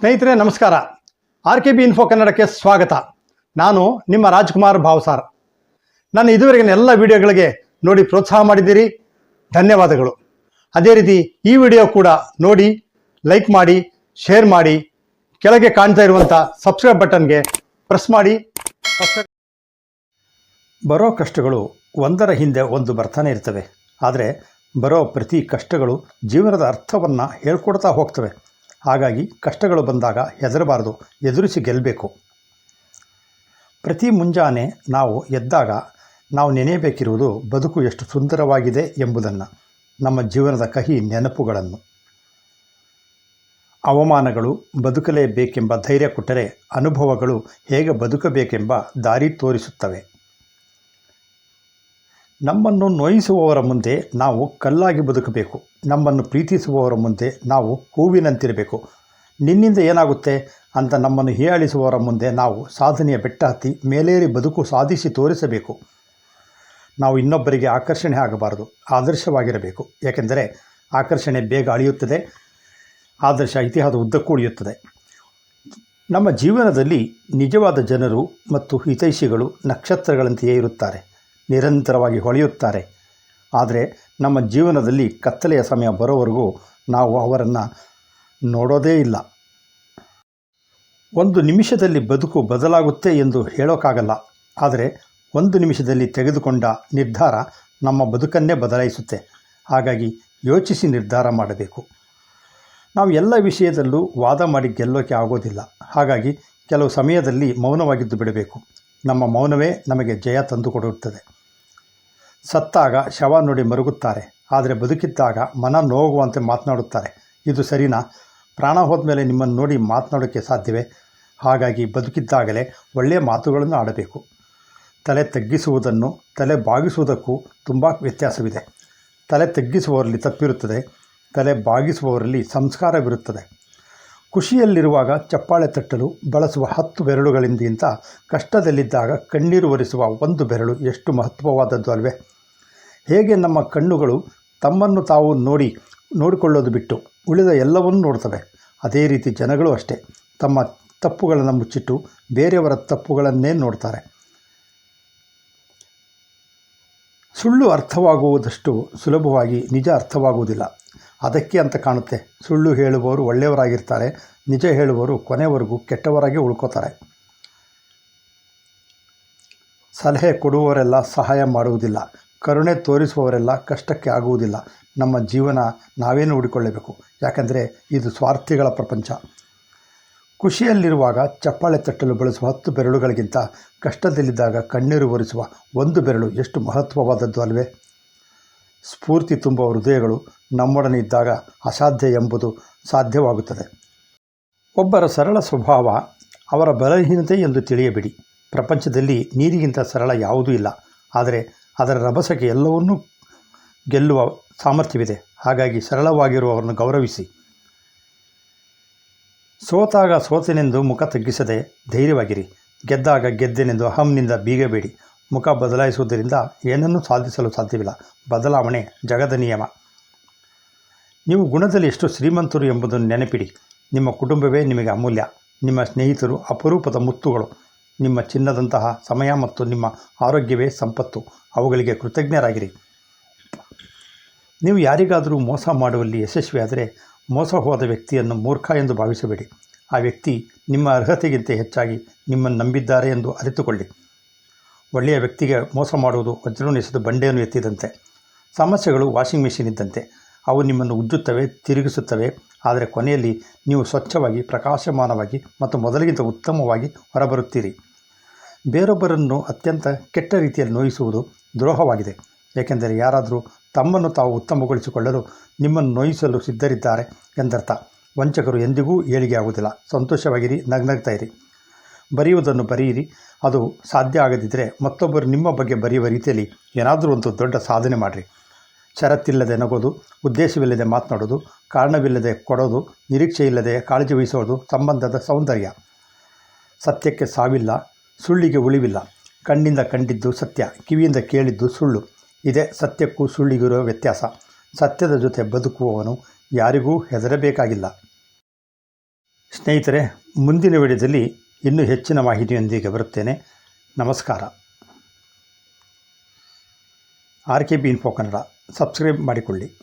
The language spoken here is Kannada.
ಸ್ನೇಹಿತರೆ, ನಮಸ್ಕಾರ. ಆರ್ ಕೆ ಬಿ ಇನ್ಫೋ ಕನ್ನಡಕ್ಕೆ ಸ್ವಾಗತ. ನಾನು ನಿಮ್ಮ ರಾಜ್ಕುಮಾರ್ ಭಾವ್ಸಾರ್. ನಾನು ಇದುವರೆಗಿನ ಎಲ್ಲ ವಿಡಿಯೋಗಳಿಗೆ ನೋಡಿ ಪ್ರೋತ್ಸಾಹ ಮಾಡಿದ್ದೀರಿ. ಧನ್ಯವಾದಗಳು. ಅದೇ ರೀತಿ ಈ ವಿಡಿಯೋ ಕೂಡ ನೋಡಿ, ಲೈಕ್ ಮಾಡಿ, ಶೇರ್ ಮಾಡಿ, ಕೆಳಗೆ ಕಾಣ್ತಾ ಇರುವಂಥ ಸಬ್ಸ್ಕ್ರೈಬ್ ಬಟನ್ಗೆ ಪ್ರೆಸ್ ಮಾಡಿ. ಬರೋ ಕಷ್ಟಗಳು ಒಂದರ ಹಿಂದೆ ಒಂದು ಬರ್ತಾನೆ ಇರ್ತವೆ. ಆದರೆ ಬರೋ ಪ್ರತಿ ಕಷ್ಟಗಳು ಜೀವನದ ಅರ್ಥವನ್ನು ಹೇಳ್ಕೊಡ್ತಾ ಹೋಗ್ತವೆ. ಹಾಗಾಗಿ ಕಷ್ಟಗಳು ಬಂದಾಗ ಹೆದರಬಾರದು, ಎದುರಿಸಿ ಗೆಲ್ಲಬೇಕು. ಪ್ರತಿ ಮುಂಜಾನೆ ನಾವು ಎದ್ದಾಗ ನಾವು ನೆನೆಯಬೇಕಿರುವುದು ಬದುಕು ಎಷ್ಟು ಸುಂದರವಾಗಿದೆ ಎಂಬುದನ್ನು, ನಮ್ಮ ಜೀವನದ ಕಹಿ ನೆನಪುಗಳನ್ನು. ಅವಮಾನಗಳು ಬದುಕಲೇಬೇಕೆಂಬ ಧೈರ್ಯ ಕೊಟ್ಟರೆ ಅನುಭವಗಳು ಹೇಗೆ ಬದುಕಬೇಕೆಂಬ ದಾರಿ ತೋರಿಸುತ್ತವೆ. ನಮ್ಮನ್ನು ನೋಯಿಸುವವರ ಮುಂದೆ ನಾವು ಕಲ್ಲಾಗಿ ಬದುಕಬೇಕು. ನಮ್ಮನ್ನು ಪ್ರೀತಿಸುವವರ ಮುಂದೆ ನಾವು ಹೂವಿನಂತಿರಬೇಕು. ನಿನ್ನಿಂದ ಏನಾಗುತ್ತೆ? ಅಂತ ನಮ್ಮನ್ನು ಹೀಯಾಳಿಸುವವರ ಮುಂದೆ ನಾವು ಸಾಧನೆಯ ಬೆಟ್ಟ ಹತ್ತಿ ಮೇಲೇರಿ ಬದುಕು ಸಾಧಿಸಿ ತೋರಿಸಬೇಕು. ನಾವು ಇನ್ನೊಬ್ಬರಿಗೆ ಆಕರ್ಷಣೆ ಆಗಬಾರದು. ಆದರ್ಶವಾಗಿರಬೇಕು. ಏಕೆಂದರೆ ಆಕರ್ಷಣೆ ಬೇಗ ಅಳಿಯುತ್ತದೆ. ಆದರ್ಶ ಇತಿಹಾಸ ಉದ್ದಕ್ಕೂ ಉಳಿಯುತ್ತದೆ. ನಮ್ಮ ಜೀವನದಲ್ಲಿ ನಿಜವಾದ ಜನರು ಮತ್ತು ಹಿತೈಷಿಗಳು ನಕ್ಷತ್ರಗಳಂತೆಯೇ ಇರುತ್ತಾರೆ. ನಿರಂತರವಾಗಿ ಹೊಳೆಯುತ್ತಾರೆ. ಆದರೆ ನಮ್ಮ ಜೀವನದಲ್ಲಿ ಕತ್ತಲೆಯ ಸಮಯ ಬರೋವರೆಗೂ ನಾವು ಅವರನ್ನು ನೋಡೋದೇ ಇಲ್ಲ. ಒಂದು ನಿಮಿಷದಲ್ಲಿ ಬದುಕು ಬದಲಾಗುತ್ತೆ ಎಂದು ಹೇಳೋಕ್ಕಾಗಲ್ಲ ಆದರೆ ಒಂದು ನಿಮಿಷದಲ್ಲಿ ತೆಗೆದುಕೊಂಡ ನಿರ್ಧಾರ ನಮ್ಮ ಬದುಕನ್ನೇ ಬದಲಾಯಿಸುತ್ತೆ. ಹಾಗಾಗಿ ಯೋಚಿಸಿ ನಿರ್ಧಾರ ಮಾಡಬೇಕು. ನಾವು ಎಲ್ಲ ವಿಷಯದಲ್ಲೂ ವಾದ ಮಾಡಿ ಗೆಲ್ಲೋಕೆ ಆಗೋದಿಲ್ಲ. ಹಾಗಾಗಿ ಕೆಲವು ಸಮಯದಲ್ಲಿ ಮೌನವಾಗಿದ್ದು ಬಿಡಬೇಕು. ನಮ್ಮ ಮೌನವೇ ನಮಗೆ ಜಯ ತಂದುಕೊಡುತ್ತದೆ. ಸತ್ತಾಗ ಶವ ನೋಡಿ ಮರುಗುತ್ತಾರೆ. ಆದರೆ ಬದುಕಿದ್ದಾಗ ಮನ ನೋಗುವಂತೆ ಮಾತನಾಡುತ್ತಾರೆ. ಇದು ಸರಿನಾ? ಪ್ರಾಣ ಹೋದ್ಮೇಲೆ ನಿಮ್ಮನ್ನು ನೋಡಿ ಮಾತನಾಡೋಕ್ಕೆ ಸಾಧ್ಯವೇ? ಹಾಗಾಗಿ ಬದುಕಿದ್ದಾಗಲೇ ಒಳ್ಳೆಯ ಮಾತುಗಳನ್ನು ಆಡಬೇಕು. ತಲೆ ತಗ್ಗಿಸುವುದನ್ನು, ತಲೆ ಬಾಗಿಸುವುದಕ್ಕೂ ತುಂಬ ವ್ಯತ್ಯಾಸವಿದೆ. ತಲೆ ತಗ್ಗಿಸುವವರಲ್ಲಿ ತಪ್ಪಿರುತ್ತದೆ, ತಲೆ ಬಾಗಿಸುವವರಲ್ಲಿ ಸಂಸ್ಕಾರವಿರುತ್ತದೆ. ಖುಷಿಯಲ್ಲಿರುವಾಗ ಚಪ್ಪಾಳೆ ತಟ್ಟಲು ಬಳಸುವ ಹತ್ತು ಬೆರಳುಗಳಿಂದಿಂತ ಕಷ್ಟದಲ್ಲಿದ್ದಾಗ ಕಣ್ಣೀರು ಒರೆಸುವ ಒಂದು ಬೆರಳು ಎಷ್ಟು ಮಹತ್ವವಾದದ್ದು ಅಲ್ವೇ? ಹೇಗೆ ನಮ್ಮ ಕಣ್ಣುಗಳು ತಮ್ಮನ್ನು ತಾವು ನೋಡಿ, ನೋಡಿಕೊಳ್ಳೋದು ಬಿಟ್ಟು ಉಳಿದ ಎಲ್ಲವನ್ನೂ ನೋಡ್ತವೆ ಅದೇ ರೀತಿ ಜನಗಳು ಅಷ್ಟೇ. ತಮ್ಮ ತಪ್ಪುಗಳನ್ನು ಮುಚ್ಚಿಟ್ಟು ಬೇರೆಯವರ ತಪ್ಪುಗಳನ್ನೇ ನೋಡ್ತಾರೆ. ಸುಳ್ಳು ಅರ್ಥವಾಗುವುದಷ್ಟು ಸುಲಭವಾಗಿ ನಿಜ ಅರ್ಥವಾಗುವುದಿಲ್ಲ. ಅದಕ್ಕೆ ಅಂತ ಕಾಣುತ್ತೆ. ಸುಳ್ಳು ಹೇಳುವವರು ಒಳ್ಳೆಯವರಾಗಿರ್ತಾರೆ, ನಿಜ ಹೇಳುವವರು ಕೊನೆವರೆಗೂ ಕೆಟ್ಟವರಾಗಿ ಉಳ್ಕೋತಾರೆ. ಸಲಹೆ ಕೊಡುವವರೆಲ್ಲ ಸಹಾಯ ಮಾಡುವುದಿಲ್ಲ, ಕರುಣೆ ತೋರಿಸುವವರೆಲ್ಲ ಕಷ್ಟಕ್ಕೆ ಆಗುವುದಿಲ್ಲ. ನಮ್ಮ ಜೀವನ ನಾವೇನು ನೋಡಿಕೊಳ್ಳಬೇಕು ಯಾಕಂದರೆ ಇದು ಸ್ವಾರ್ಥಿಗಳ ಪ್ರಪಂಚ. ಖುಷಿಯಲ್ಲಿರುವಾಗ ಚಪ್ಪಾಳೆ ತಟ್ಟಲು ಬಳಸುವ ಹತ್ತು ಬೆರಳುಗಳಿಗಿಂತ ಕಷ್ಟದಲ್ಲಿದ್ದಾಗ ಕಣ್ಣೀರು ಒರೆಸುವ ಒಂದು ಬೆರಳು ಎಷ್ಟು ಮಹತ್ವವಾದದ್ದು ಅಲ್ವೇ? ಸ್ಫೂರ್ತಿ ತುಂಬುವ ಹೃದಯಗಳು ನಮ್ಮೊಡನೆ ಇದ್ದಾಗ ಅಸಾಧ್ಯ ಎಂಬುದು ಸಾಧ್ಯವಾಗುತ್ತದೆ. ಒಬ್ಬರ ಸರಳ ಸ್ವಭಾವ ಅವರ ಬಲಹೀನತೆ ಎಂದು ತಿಳಿಯಬೇಡಿ. ಪ್ರಪಂಚದಲ್ಲಿ ನೀರಿಗಿಂತ ಸರಳ ಯಾವುದೂ ಇಲ್ಲ. ಆದರೆ ಅದರ ರಭಸಕ್ಕೆ ಎಲ್ಲವನ್ನೂ ಗೆಲ್ಲುವ ಸಾಮರ್ಥ್ಯವಿದೆ. ಹಾಗಾಗಿ ಸರಳವಾಗಿರುವವರನ್ನು ಗೌರವಿಸಿ. ಸೋತಾಗ ಸೋತೆನೆಂದು ಮುಖ ತಗ್ಗಿಸದೆ ಧೈರ್ಯವಾಗಿರಿ. ಗೆದ್ದಾಗ ಗೆದ್ದೆನೆಂದು ಅಹಂನಿಂದ ಬೀಗಬೇಡಿ. ಮುಖ ಬದಲಾಯಿಸುವುದರಿಂದ ಏನನ್ನೂ ಸಾಧಿಸಲು ಸಾಧ್ಯವಿಲ್ಲ. ಬದಲಾವಣೆ ಜಗದ ನಿಯಮ. ನೀವು ಗುಣದಲ್ಲಿ ಎಷ್ಟು ಶ್ರೀಮಂತರು ಎಂಬುದನ್ನು ನೆನಪಿಡಿ. ನಿಮ್ಮ ಕುಟುಂಬವೇ ನಿಮಗೆ ಅಮೂಲ್ಯ. ನಿಮ್ಮ ಸ್ನೇಹಿತರು ಅಪರೂಪದ ಮುತ್ತುಗಳು. ನಿಮ್ಮ ಚಿನ್ನದಂತಹ ಸಮಯ ಮತ್ತು ನಿಮ್ಮ ಆರೋಗ್ಯವೇ ಸಂಪತ್ತು. ಅವುಗಳಿಗೆ ಕೃತಜ್ಞರಾಗಿರಿ. ನೀವು ಯಾರಿಗಾದರೂ ಮೋಸ ಮಾಡುವಲ್ಲಿ ಯಶಸ್ವಿಯಾದರೆ ಮೋಸ ಹೋದ ವ್ಯಕ್ತಿಯನ್ನು ಮೂರ್ಖ ಎಂದು ಭಾವಿಸಬೇಡಿ. ಆ ವ್ಯಕ್ತಿ ನಿಮ್ಮ ಅರ್ಹತೆಗಿಂತ ಹೆಚ್ಚಾಗಿ ನಿಮ್ಮನ್ನು ನಂಬಿದ್ದಾರೆ ಎಂದು ಅರಿತುಕೊಳ್ಳಿ. ಒಳ್ಳೆಯ ವ್ಯಕ್ತಿಗೆ ಮೋಸ ಮಾಡುವುದು ವಜ್ರವನ್ನು ಎಸೆದು ಬಂಡೆಯನ್ನು ಎತ್ತಿದಂತೆ. ಸಮಸ್ಯೆಗಳು ವಾಷಿಂಗ್ ಮೆಷಿನ್ ಇದ್ದಂತೆ. ಅವು ನಿಮ್ಮನ್ನು ಉಜ್ಜುತ್ತವೆ, ತಿರುಗಿಸುತ್ತವೆ. ಆದರೆ ಕೊನೆಯಲ್ಲಿ ನೀವು ಸ್ವಚ್ಛವಾಗಿ, ಪ್ರಕಾಶಮಾನವಾಗಿ ಮತ್ತು ಮೊದಲಿಗಿಂತ ಉತ್ತಮವಾಗಿ ಹೊರಬರುತ್ತೀರಿ. ಬೇರೊಬ್ಬರನ್ನು ಅತ್ಯಂತ ಕೆಟ್ಟ ರೀತಿಯಲ್ಲಿ ನೋಯಿಸುವುದು ದ್ರೋಹವಾಗಿದೆ. ಏಕೆಂದರೆ ಯಾರಾದರೂ ತಮ್ಮನ್ನು ತಾವು ಉತ್ತಮಗೊಳಿಸಿಕೊಳ್ಳಲು ನಿಮ್ಮನ್ನು ನೋಯಿಸಲು ಸಿದ್ಧರಿದ್ದಾರೆ ಎಂದರ್ಥ. ವಂಚಕರು ಎಂದಿಗೂ ಏಳಿಗೆ ಆಗುವುದಿಲ್ಲ. ಸಂತೋಷವಾಗಿರಿ, ನಗ್ನಗ್ತಾ ಇರಿ. ಬರೆಯುವುದನ್ನು ಬರೆಯಿರಿ. ಅದು ಸಾಧ್ಯ ಆಗದಿದ್ದರೆ ಮತ್ತೊಬ್ಬರು ನಿಮ್ಮ ಬಗ್ಗೆ ಬರೆಯುವ ರೀತಿಯಲ್ಲಿ ಏನಾದರೂ ಒಂದು ದೊಡ್ಡ ಸಾಧನೆ ಮಾಡಿರಿ. ಷರತ್ತಿಲ್ಲದೆ ನಗೋದು, ಉದ್ದೇಶವಿಲ್ಲದೆ ಮಾತನಾಡೋದು, ಕಾರಣವಿಲ್ಲದೆ ಕೊಡೋದು ನಿರೀಕ್ಷೆ ಇಲ್ಲದೆ ಕಾಳಜಿ ವಹಿಸೋದು ಸಂಬಂಧದ ಸೌಂದರ್ಯ. ಸತ್ಯಕ್ಕೆ ಸಾವಿಲ್ಲ, ಸುಳ್ಳಿಗೆ ಉಳಿವಿಲ್ಲ. ಕಣ್ಣಿಂದ ಕಂಡಿದ್ದು ಸತ್ಯ, ಕಿವಿಯಿಂದ ಕೇಳಿದ್ದು ಸುಳ್ಳು. ಇದೇ ಸತ್ಯಕ್ಕೂ ಸುಳ್ಳಿಗಿರುವ ವ್ಯತ್ಯಾಸ. ಸತ್ಯದ ಜೊತೆ ಬದುಕುವವನು ಯಾರಿಗೂ ಹೆದರಬೇಕಾಗಿಲ್ಲ. ಸ್ನೇಹಿತರೆ, ಮುಂದಿನ ವಿಡಿಯೋದಲ್ಲಿ ಇನ್ನೂ ಹೆಚ್ಚಿನ ಮಾಹಿತಿಯೊಂದಿಗೆ ಬರುತ್ತೇನೆ. ನಮಸ್ಕಾರ. R K B info Kannada. Subscribe ಮಾಡಿಕೊಳ್ಳಿ.